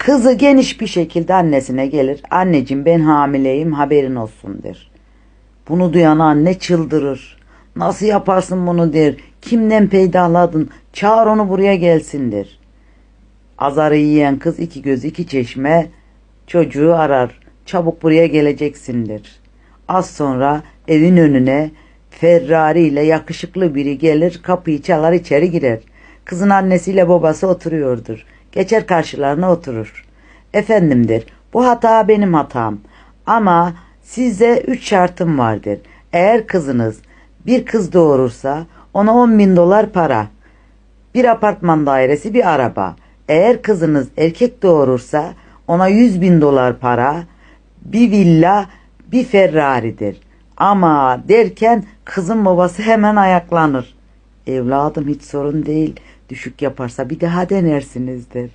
Kızı geniş bir şekilde annesine gelir. Anneciğim ben hamileyim haberin olsun der. Bunu duyan anne çıldırır. Nasıl yaparsın bunu der. Kimden peydahladın? Çağır onu buraya gelsin der. Azarı yiyen kız iki göz iki çeşme çocuğu arar. Çabuk buraya geleceksindir. Az sonra evin önüne Ferrari ile yakışıklı biri gelir kapıyı çalar içeri girer. Kızın annesiyle babası oturuyordur. Geçer karşılarına oturur. Efendim der bu hata benim hatam ama size üç şartım vardır. Eğer kızınız bir kız doğurursa ona 10 bin dolar para, bir apartman dairesi, bir araba. Eğer kızınız erkek doğurursa ona 100 bin dolar para, bir villa, bir Ferrari'dir. Ama derken kızın babası hemen ayaklanır. Evladım hiç sorun değil. Düşük yaparsa bir daha denersiniz der.